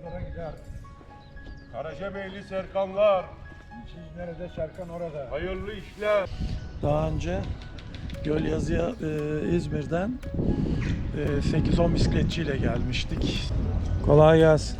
horozlara gider. Karacabeyli Serkanlar, Siz nerede Serkan orada. hayırlı işler. Daha önce Gölyazı'ya e, İzmir'den e, 8-10 bisikletçiyle gelmiştik. Kolay gelsin.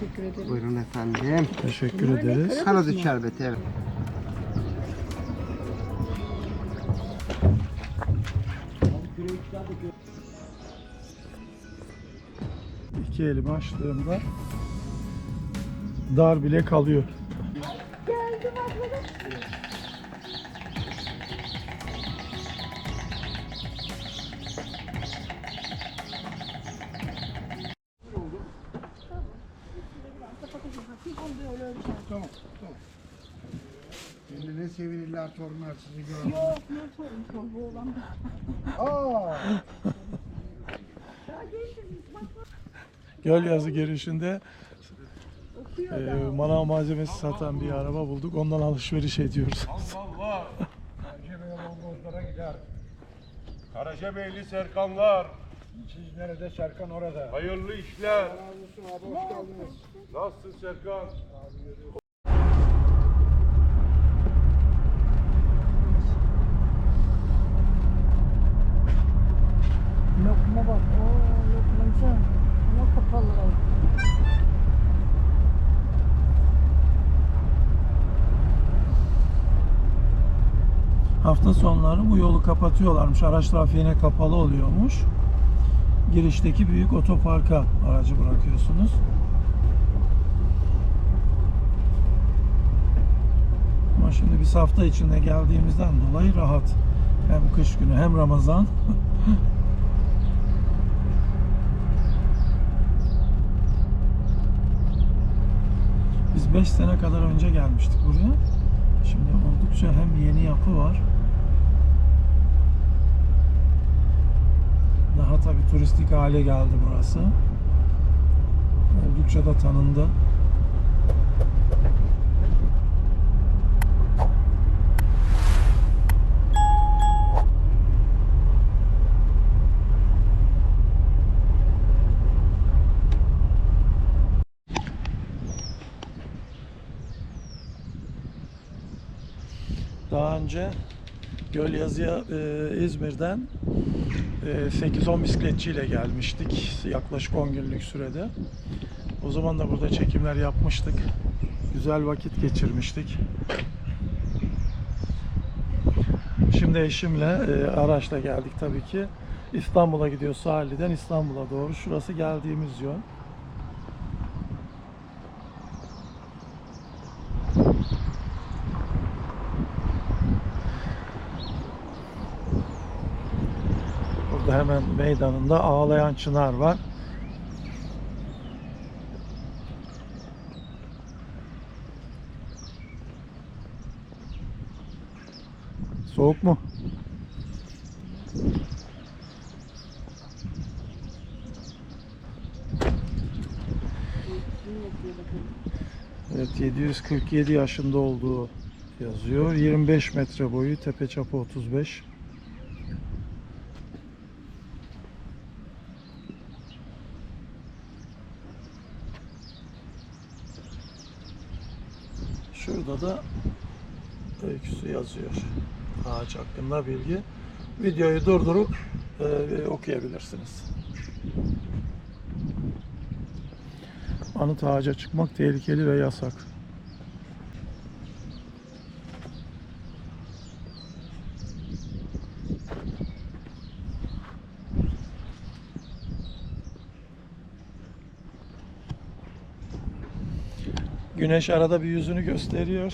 Teşekkür ederim. Buyurun efendim. Teşekkür ederiz. Kanadut şerbeti evet. İki elimi açtığımda dar bile kalıyor. Tamam, tamam. Şimdi ne sevinirler torunlar sizi görür. Yok, ne sorun bu olan da. Aa, Gölyazı girişinde e, manav malzemesi satan bir araba bulduk. Ondan alışveriş ediyoruz. Allah, horozlara gider. Karacabeyli Serkanlar, Siz nerede Serkan orada. hayırlı işler. Nasılsın Serkan? Lokma bak. Oo, lokmacı. Kapalı. Hafta sonları bu yolu kapatıyorlarmış. Araç trafiğine kapalı oluyormuş. Girişteki büyük otoparka aracı bırakıyorsunuz. Ama şimdi biz hafta içinde geldiğimizden dolayı rahat. Hem kış günü hem Ramazan. 5 sene kadar önce gelmiştik buraya. Şimdi oldukça hem yeni yapı var. Daha tabii turistik hale geldi burası. Oldukça da tanındı. Daha önce Gölyazı'ya e, İzmir'den e, 8-10 bisikletçiyle gelmiştik. Yaklaşık 10 günlük sürede. O zaman da burada çekimler yapmıştık. Güzel vakit geçirmiştik. Şimdi eşimle e, araçla geldik tabii ki. İstanbul'a gidiyor sahilden İstanbul'a doğru. Şurası geldiğimiz yol. Burada hemen meydanında ağlayan çınar var. Soğuk mu? Evet 747 yaşında olduğu yazıyor. 25 metre boyu, tepe çapı 35. Şurada da öyküsü yazıyor. Ağaç hakkında bilgi. Videoyu durdurup e, okuyabilirsiniz. Anıt ağaca çıkmak tehlikeli ve yasak. Güneş arada bir yüzünü gösteriyor.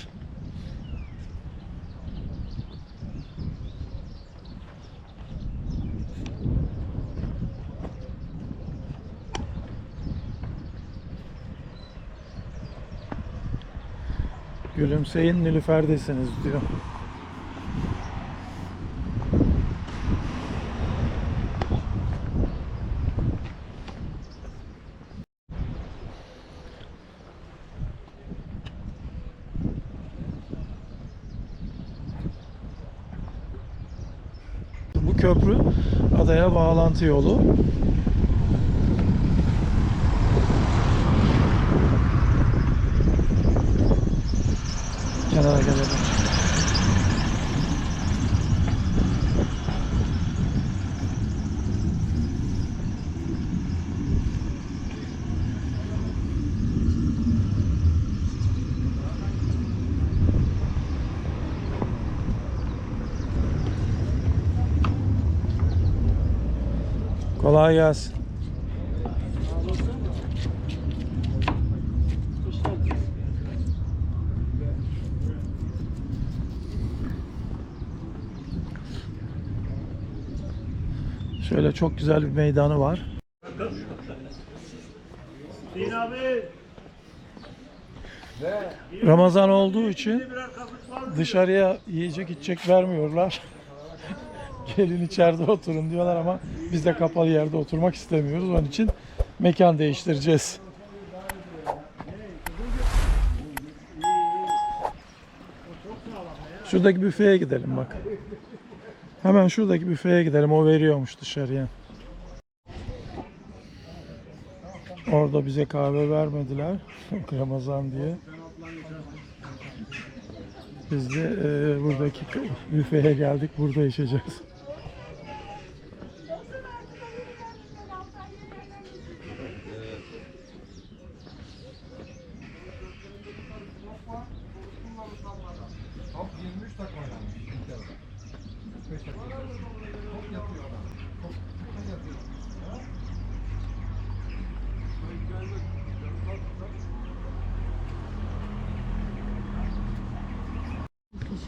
Gülümseyin Nilüfer'desiniz diyor. köprü adaya bağlantı yolu. Kenara gelelim. Kolay gelsin. Şöyle çok güzel bir meydanı var. Ramazan olduğu için dışarıya yiyecek içecek vermiyorlar. Gelin içeride oturun diyorlar ama biz de kapalı yerde oturmak istemiyoruz. Onun için mekan değiştireceğiz. Şuradaki büfeye gidelim bak. Hemen şuradaki büfeye gidelim. O veriyormuş dışarıya. Orada bize kahve vermediler. Ramazan diye. Biz de e, buradaki büfeye geldik. Burada içeceğiz.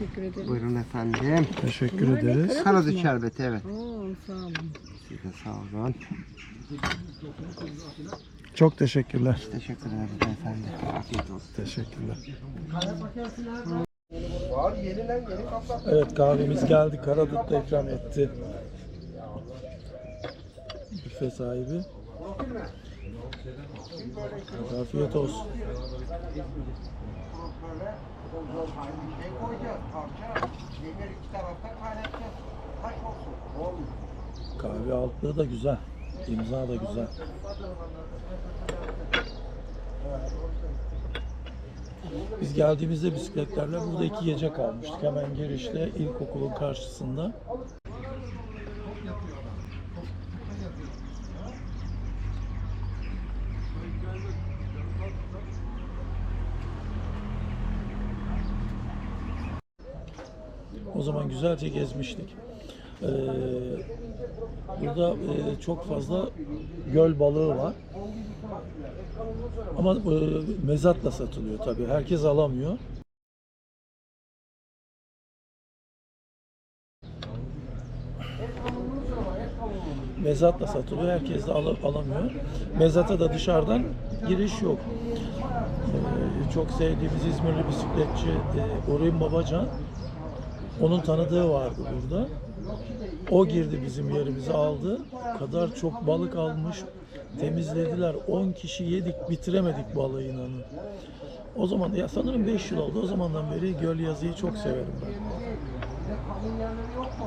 Teşekkür ederim. Buyurun efendim. Teşekkür Bunlar ne? ederiz. Karadut şerbeti evet. Oo, sağ olun. Siz de sağ olun. Çok teşekkürler. Teşekkür ederiz efendim. Afiyet olsun. Teşekkürler. Evet kahvemiz geldi. Karadut da ikram etti. Büfe sahibi. Afiyet olsun. Şey koyacağız, parça. Demir iki tarafta kaynatacağız. Taş olsun. Olmuyor. Kahve altlığı da güzel. İmza da güzel. Biz geldiğimizde bisikletlerle burada iki gece kalmıştık. Hemen girişte ilkokulun karşısında. O zaman güzelce gezmiştik. Ee, burada e, çok fazla göl balığı var. Ama e, mezatla satılıyor tabii. Herkes alamıyor. Mezatla satılıyor. Herkes de al- alamıyor. Mezata da dışarıdan giriş yok. Ee, çok sevdiğimiz İzmirli bisikletçi e, Orhun Babacan onun tanıdığı vardı burada. O girdi bizim yerimizi aldı. Kadar çok balık almış. Temizlediler. 10 kişi yedik bitiremedik balığı inanın. O zaman ya sanırım 5 yıl oldu. O zamandan beri göl yazıyı çok severim ben.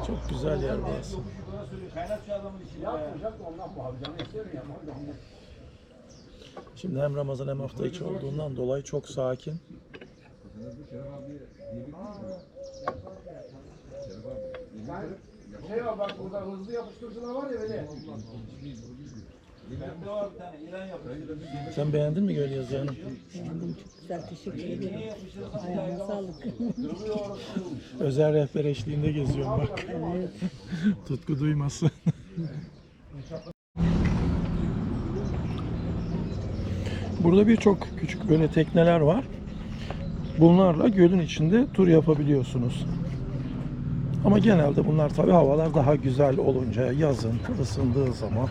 Çok güzel yer burası. Şimdi hem Ramazan hem hafta içi olduğundan dolayı çok sakin. Şey var bak burada hızlı yapıştırıcılar var ya böyle. Sen beğendin mi göl yazığını? Beğendim çok güzel. Teşekkür ederim. Ayağına sağlık. Özel rehber eşliğinde geziyorum bak. evet. Tutku duymasın. Burada birçok küçük böyle tekneler var. Bunlarla gölün içinde tur yapabiliyorsunuz. Ama genelde bunlar tabi havalar daha güzel olunca yazın ısındığı zaman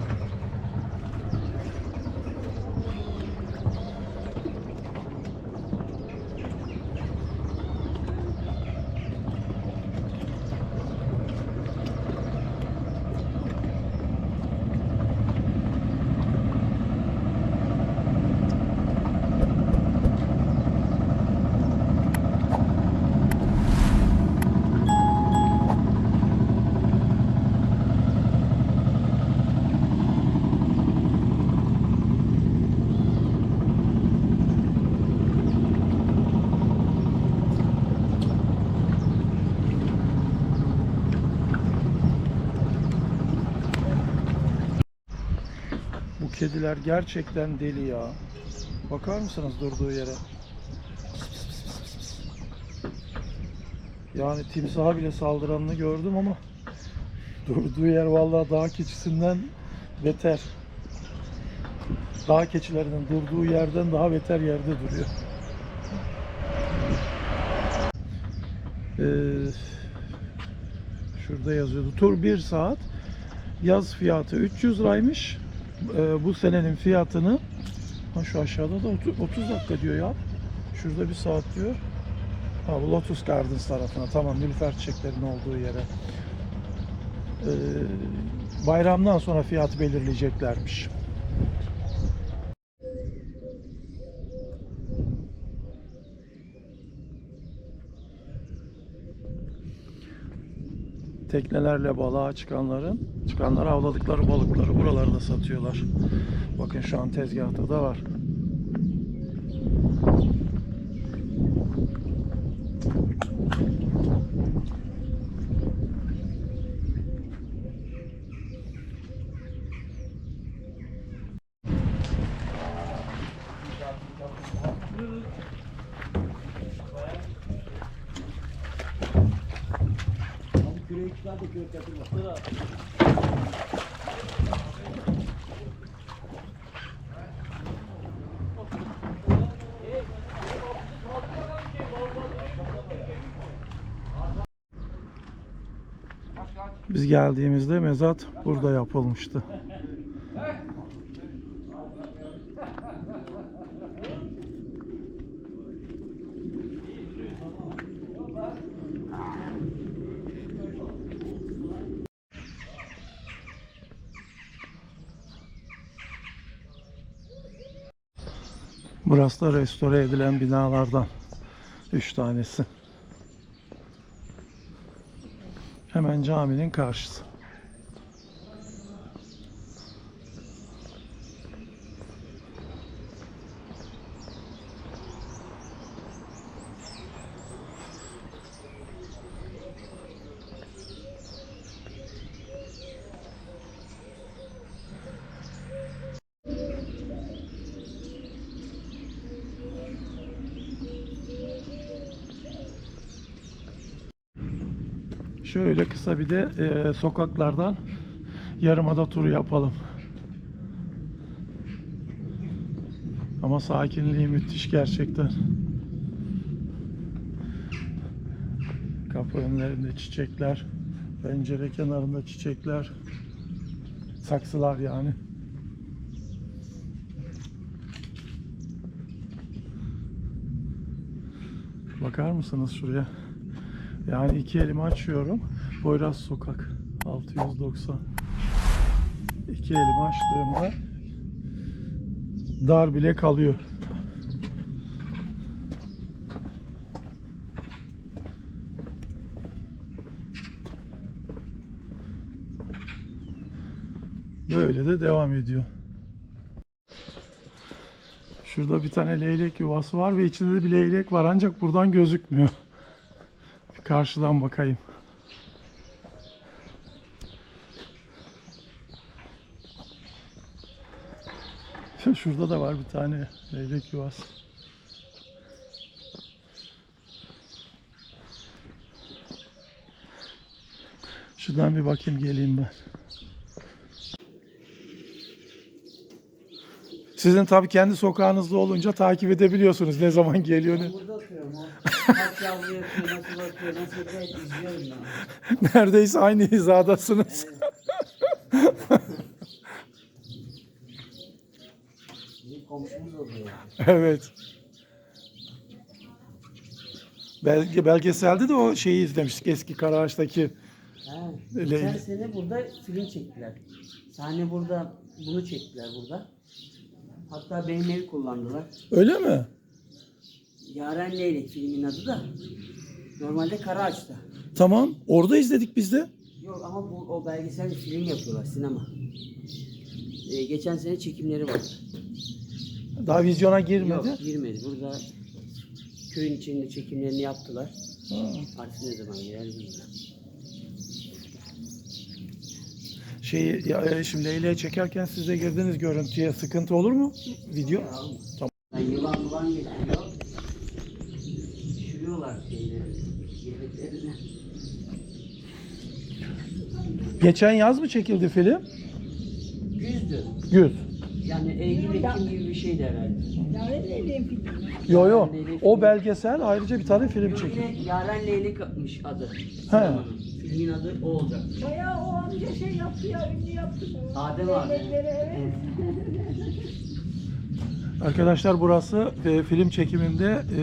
kediler gerçekten deli ya. Bakar mısınız durduğu yere? Yani timsaha bile saldıranını gördüm ama durduğu yer vallahi dağ keçisinden beter. Dağ keçilerinin durduğu yerden daha beter yerde duruyor. Ee, şurada yazıyordu. Tur 1 saat. Yaz fiyatı 300 liraymış. Ee, bu senenin fiyatını ha şu aşağıda da 30, 30 dakika diyor ya. Şurada bir saat diyor. Ha bu Lotus Gardens tarafına. Tamam Nilüfer çiçeklerinin olduğu yere. Ee, bayramdan sonra fiyat belirleyeceklermiş. Teknelerle balığa çıkanların, çıkanlar avladıkları balıkları buralarda satıyorlar. Bakın şu an tezgahta da var. Biz geldiğimizde mezat burada yapılmıştı. Burası da restore edilen binalardan. Üç tanesi. Hemen caminin karşısı. Şöyle kısa bir de e, sokaklardan yarımada tur yapalım. Ama sakinliği müthiş gerçekten. Kapı önlerinde çiçekler, pencere kenarında çiçekler, saksılar yani. Bakar mısınız şuraya? Yani iki elimi açıyorum. Boyraz Sokak 690. İki elimi açtığımda dar bile kalıyor. Böyle de devam ediyor. Şurada bir tane leylek yuvası var ve içinde de bir leylek var ancak buradan gözükmüyor. Karşıdan bakayım. Şurada da var bir tane leylek yuvası. Şuradan bir bakayım geleyim ben. Sizin tabii kendi sokağınızda olunca takip edebiliyorsunuz ne zaman geliyor ne. Burada oturuyorum. O kaç yavru yapıyor, nasıl bakıyor, nasıl yapıyor izliyorum ben. Neredeyse aynı hizadasınız. Bizim komşumuz oluyor. evet. Belge, belgeselde de o şeyi izlemiştik eski Karaağaç'taki. Ha, geçen sene burada film çektiler. Sahne burada, bunu çektiler burada. Hatta benim evi kullandılar. Öyle mi? Yaren Leylek filmin adı da. Normalde Karaağaç'ta. Tamam. Orada izledik biz de. Yok ama bu o belgesel bir film yapıyorlar sinema. Ee, geçen sene çekimleri vardı. Daha vizyona girmedi. Yok girmedi. Burada köyün içinde çekimlerini yaptılar. Ha. Artık ne zaman girer bilmiyorum. şeyi ya, e, şimdi Leyle'ye çekerken siz de girdiniz görüntüye sıkıntı olur mu? Video? Tamam. Yılan bulan getiriyor. Geçen yaz mı çekildi film? Güzdü. Güz. Yani Eylül Ekim gibi bir şeydi herhalde. Yo yo. O belgesel ayrıca bir tane film çekildi. Yine Yaren Leylek'miş adı. He. Filmin adı o olacak. Bayağı o amca şey yaptı ya, ünlü yaptı. Adem abi. evet. Arkadaşlar burası e, film çekiminde e,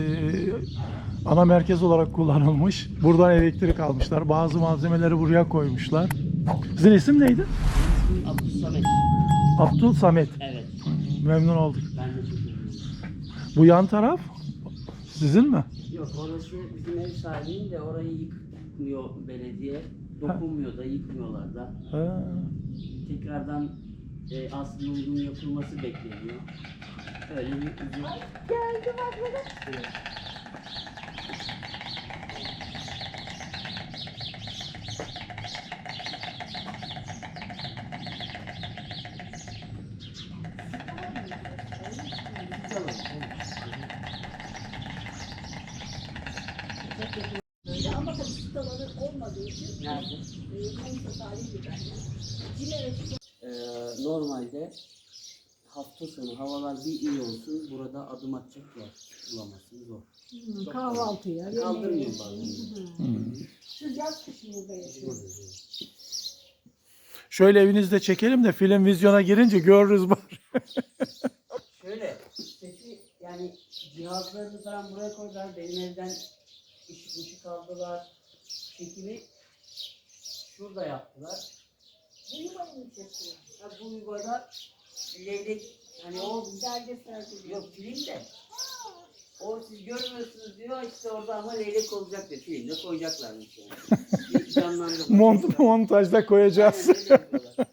ana merkez olarak kullanılmış. Buradan elektrik almışlar. Bazı malzemeleri buraya koymuşlar. Sizin isim neydi? İsmim Abdülsamet. Abdul Samet. Evet. Memnun olduk. Ben de çok memnunum. Bu yan taraf sizin mi? Yok orası bizim ev sahibinin de orayı yıkmıyor belediye. Dokunmuyor da yıkmıyorlar da. Ha. Tekrardan e, aslında uygun yapılması bekleniyor. Öyle bir uzun... Geldi bak bak. Evet. Böyle ama tabii sıtaları olmadığı için Nerede? e, Manisa tarihi bir bence. Cimere Ee, normalde hafta sonu havalar bir iyi olsun burada adım atacak yer bulamazsınız zor. Hmm, kahvaltıya, yemeğe. Kaldırmıyor bazen. Siz yaz kışın burada yaşıyorsunuz. Şöyle evinizde çekelim de film vizyona girince görürüz bari. Şöyle sesi yani cihazlarını falan buraya koydular benim evden ışık ışık aldılar çekimi şurada yaptılar. Bu yuvayı mı çekiyor? Ha, bu yuvada leylek hani o Belgesel gibi. yok filmde o siz görmüyorsunuz diyor işte orada ama leylek olacak diyor filmde koyacaklarmış yani. Bir Canlandırma. Mont montajda koyacağız. Öyle yapıyorlar.